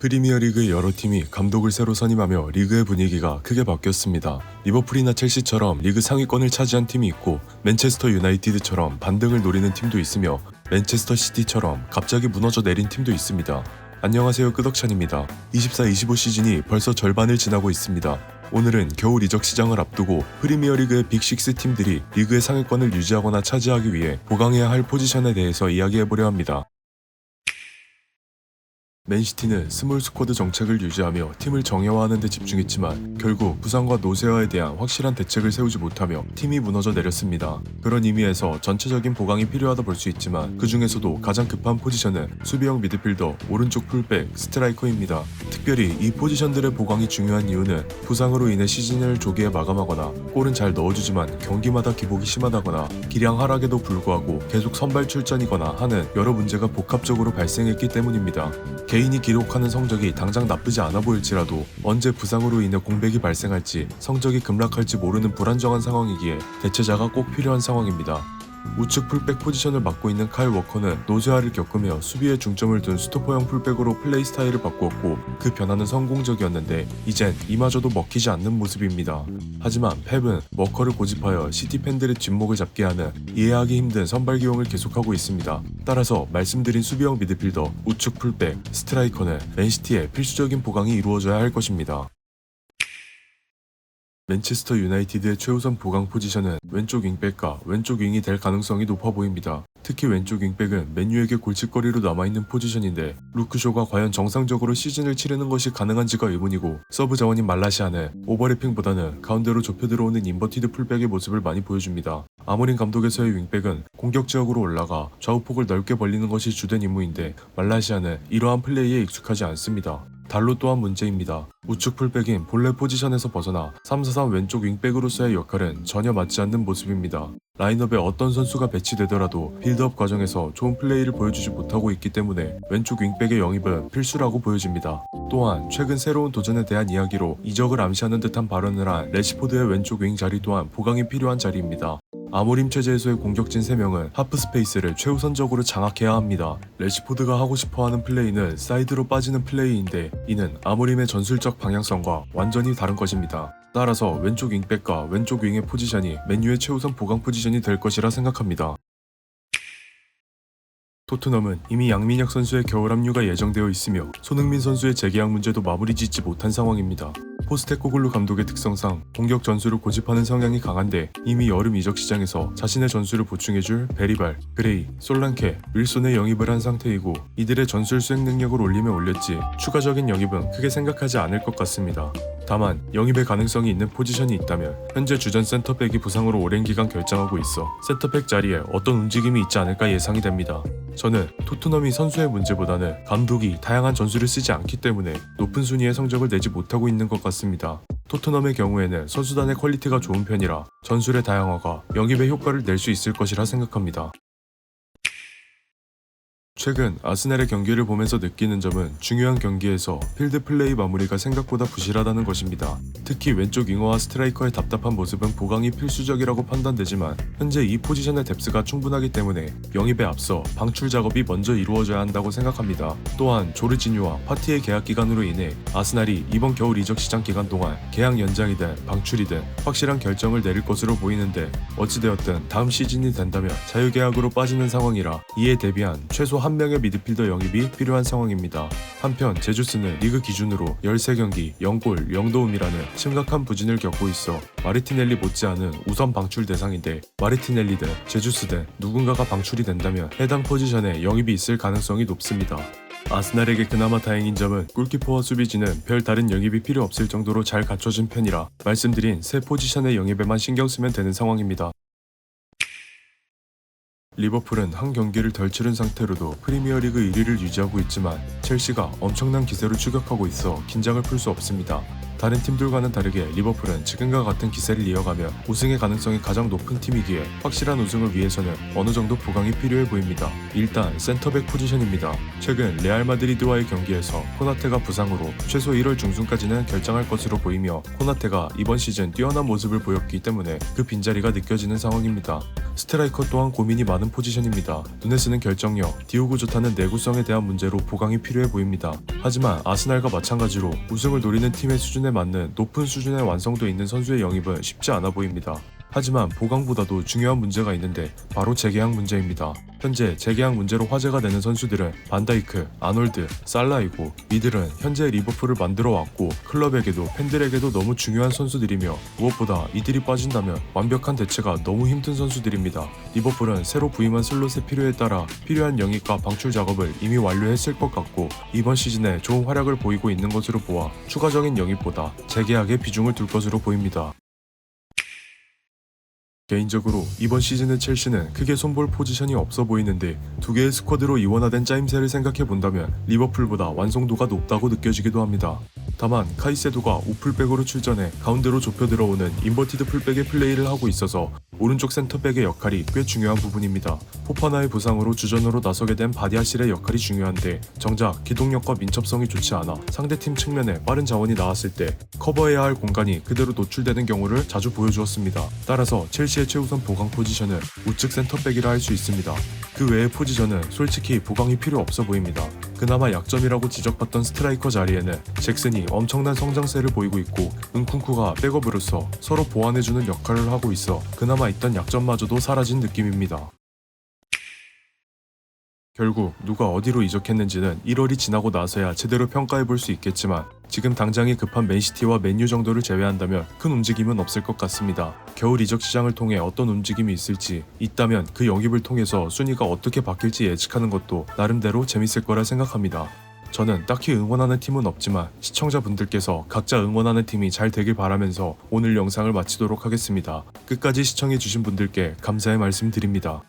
프리미어리그 여러 팀이 감독을 새로 선임하며 리그의 분위기가 크게 바뀌었습니다. 리버풀이나 첼시처럼 리그 상위권을 차지한 팀이 있고 맨체스터 유나이티드처럼 반등을 노리는 팀도 있으며 맨체스터 시티처럼 갑자기 무너져 내린 팀도 있습니다. 안녕하세요 끄덕찬입니다. 24-25 시즌이 벌써 절반을 지나고 있습니다. 오늘은 겨울 이적 시장을 앞두고 프리미어리그의 빅6 팀들이 리그의 상위권을 유지하거나 차지하기 위해 보강해야 할 포지션에 대해서 이야기해보려 합니다. 맨시티는 스몰 스쿼드 정책을 유지하며 팀을 정예화하는 데 집중했지만 결국 부상과 노세화에 대한 확실한 대책을 세우지 못하며 팀이 무너져 내렸습니다. 그런 의미에서 전체적인 보강이 필요하다 볼 수 있지만 그 중에서도 가장 급한 포지션은 수비형 미드필더, 오른쪽 풀백, 스트라이커입니다. 특별히 이 포지션들의 보강이 중요한 이유는 부상으로 인해 시즌을 조기에 마감하거나 골은 잘 넣어주지만 경기마다 기복이 심하다거나 기량 하락에도 불구하고 계속 선발 출전이거나 하는 여러 문제가 복합적으로 발생했기 때문입니다. 개 인이 기록하는 성적이 당장 나쁘지 않아 보일지라도 언제 부상으로 인해 공백이 발생할지 성적이 급락할지 모르는 불안정한 상황이기에 대체자가 꼭 필요한 상황입니다. 우측 풀백 포지션을 맡고 있는 카일 워커는 노쇠화를 겪으며 수비에 중점을 둔 스토퍼형 풀백으로 플레이 스타일을 바꾸었고 그 변화는 성공적이었는데 이젠 이마저도 먹히지 않는 모습입니다. 하지만 펩은 워커를 고집하여 시티 팬들의 뒷목을 잡게 하는 이해하기 힘든 선발 기용을 계속하고 있습니다. 따라서 말씀드린 수비형 미드필더, 우측 풀백, 스트라이커는 맨시티의 필수적인 보강이 이루어져야 할 것입니다. 맨체스터 유나이티드의 최우선 보강 포지션은 왼쪽 윙백과 왼쪽 윙이 될 가능성이 높아 보입니다. 특히 왼쪽 윙백은 맨유에게 골칫거리로 남아있는 포지션인데 루크쇼가 과연 정상적으로 시즌을 치르는 것이 가능한지가 의문이고 서브 자원인 말라시아는 오버래핑보다는 가운데로 좁혀 들어오는 인버티드 풀백의 모습을 많이 보여줍니다. 아모린 감독에서의 윙백은 공격 지역으로 올라가 좌우폭을 넓게 벌리는 것이 주된 임무인데 말라시아는 이러한 플레이에 익숙하지 않습니다. 달로 또한 문제입니다. 우측 풀백인 본래 포지션에서 벗어나 3-4-3 왼쪽 윙백으로서의 역할은 전혀 맞지 않는 모습입니다. 라인업에 어떤 선수가 배치되더라도 빌드업 과정에서 좋은 플레이를 보여주지 못하고 있기 때문에 왼쪽 윙백의 영입은 필수라고 보여집니다. 또한 최근 새로운 도전에 대한 이야기로 이적을 암시하는 듯한 발언을 한 레시포드의 왼쪽 윙 자리 또한 보강이 필요한 자리입니다. 아모림 체제에서의 공격진 3명은 하프 스페이스를 최우선적으로 장악해야 합니다. 레시포드가 하고 싶어하는 플레이는 사이드로 빠지는 플레이인데 이는 아모림의 전술적 방향성과 완전히 다른 것입니다. 따라서 왼쪽 윙백과 왼쪽 윙의 포지션이 맨유의 최우선 보강 포지션이 될 것이라 생각합니다. 토트넘은 이미 양민혁 선수의 겨울 합류가 예정되어 있으며 손흥민 선수의 재계약 문제도 마무리 짓지 못한 상황입니다. 포스테코글루 감독의 특성상 공격 전술을 고집하는 성향이 강한데 이미 여름 이적 시장에서 자신의 전술을 보충해줄 베리발, 그레이, 솔랑케, 윌손의 영입을 한 상태이고 이들의 전술 수행 능력을 올리면 올렸지 추가적인 영입은 크게 생각하지 않을 것 같습니다. 다만 영입의 가능성이 있는 포지션이 있다면 현재 주전 센터백이 부상으로 오랜 기간 결장하고 있어 센터백 자리에 어떤 움직임이 있지 않을까 예상이 됩니다. 저는 토트넘이 선수의 문제보다는 감독이 다양한 전술을 쓰지 않기 때문에 높은 순위의 성적을 내지 못하고 있는 것 같습니다. 토트넘의 경우에는 선수단의 퀄리티가 좋은 편이라 전술의 다양화가 영입의 효과를 낼 수 있을 것이라 생각합니다. 최근 아스날의 경기를 보면서 느끼는 점은 중요한 경기에서 필드 플레이 마무리가 생각보다 부실하다는 것입니다. 특히 왼쪽 윙어와 스트라이커의 답답한 모습은 보강이 필수적이라고 판단되지만 현재 이 포지션의 뎁스가 충분하기 때문에 영입에 앞서 방출 작업이 먼저 이루어져야 한다고 생각합니다. 또한 조르지뉴와 파티의 계약 기간으로 인해 아스날이 이번 겨울 이적 시장 기간 동안 계약 연장이든 방출이든 확실한 결정을 내릴 것으로 보이는데 어찌되었든 다음 시즌이 된다면 자유계약으로 빠지는 상황이라 이에 대비한 최소 한 명의 미드필더 영입이 필요한 상황입니다. 한편 제주스는 리그 기준으로 13경기 0골 0도움이라는 심각한 부진을 겪고 있어 마리티넬리 못지않은 우선 방출 대상인데 마리티넬리든 제주스든 누군가가 방출이 된다면 해당 포지션에 영입이 있을 가능성이 높습니다. 아스날에게 그나마 다행인 점은 골키퍼와 수비진은 별 다른 영입이 필요 없을 정도로 잘 갖춰진 편이라 말씀드린 새 포지션의 영입에만 신경 쓰면 되는 상황입니다. 리버풀은 한 경기를 덜 치른 상태로도 프리미어리그 1위를 유지하고 있지만 첼시가 엄청난 기세로 추격하고 있어 긴장을 풀 수 없습니다. 다른 팀들과는 다르게 리버풀은 지금과 같은 기세를 이어가며 우승의 가능성이 가장 높은 팀이기에 확실한 우승을 위해서는 어느 정도 보강이 필요해 보입니다. 일단 센터백 포지션입니다. 최근 레알 마드리드와의 경기에서 코나테가 부상으로 최소 1월 중순까지는 결정할 것으로 보이며 코나테가 이번 시즌 뛰어난 모습을 보였기 때문에 그 빈자리가 느껴지는 상황입니다. 스트라이커 또한 고민이 많은 포지션입니다. 눈에 쓰는 결정력, 디오고 조타는 내구성에 대한 문제로 보강이 필요해 보입니다. 하지만 아스날과 마찬가지로 우승을 노리는 팀의 수준에 맞는 높은 수준의 완성도 있는 선수의 영입은 쉽지 않아 보입니다. 하지만 보강보다도 중요한 문제가 있는데 바로 재계약 문제입니다. 현재 재계약 문제로 화제가 되는 선수들은 반다이크, 아놀드, 살라이고 이들은 현재 리버풀을 만들어 왔고 클럽에게도 팬들에게도 너무 중요한 선수들이며 무엇보다 이들이 빠진다면 완벽한 대체가 너무 힘든 선수들입니다. 리버풀은 새로 부임한 슬롯의 필요에 따라 필요한 영입과 방출 작업을 이미 완료했을 것 같고 이번 시즌에 좋은 활약을 보이고 있는 것으로 보아 추가적인 영입보다 재계약에 비중을 둘 것으로 보입니다. 개인적으로 이번 시즌의 첼시는 크게 손볼 포지션이 없어 보이는데 두 개의 스쿼드로 이원화된 짜임새를 생각해 본다면 리버풀보다 완성도가 높다고 느껴지기도 합니다. 다만 카이세도가 우풀백으로 출전해 가운데로 좁혀 들어오는 인버티드 풀백의 플레이를 하고 있어서 오른쪽 센터백의 역할이 꽤 중요한 부분입니다. 포파나의 부상으로 주전으로 나서게 된 바디아실의 역할이 중요한데 정작 기동력과 민첩성이 좋지 않아 상대팀 측면에 빠른 자원이 나왔을 때 커버해야 할 공간이 그대로 노출되는 경우를 자주 보여주었습니다. 따라서 첼시의 최우선 보강 포지션은 우측 센터백이라 할 수 있습니다. 그 외의 포지션은 솔직히 보강이 필요 없어 보입니다. 그나마 약점이라고 지적받던 스트라이커 자리에는 잭슨이 엄청난 성장세를 보이고 있고 은쿵쿠가 백업으로서 서로 보완해주는 역할을 하고 있어 그나마 있던 약점마저도 사라진 느낌입니다. 결국 누가 어디로 이적했는지는 1월이 지나고 나서야 제대로 평가해 볼 수 있겠지만 지금 당장이 급한 맨시티와 맨유 정도를 제외한다면 큰 움직임은 없을 것 같습니다. 겨울 이적 시장을 통해 어떤 움직임이 있을지 있다면 그 영입을 통해서 순위가 어떻게 바뀔지 예측하는 것도 나름대로 재밌을 거라 생각합니다. 저는 딱히 응원하는 팀은 없지만 시청자분들께서 각자 응원하는 팀이 잘 되길 바라면서 오늘 영상을 마치도록 하겠습니다. 끝까지 시청해주신 분들께 감사의 말씀 드립니다.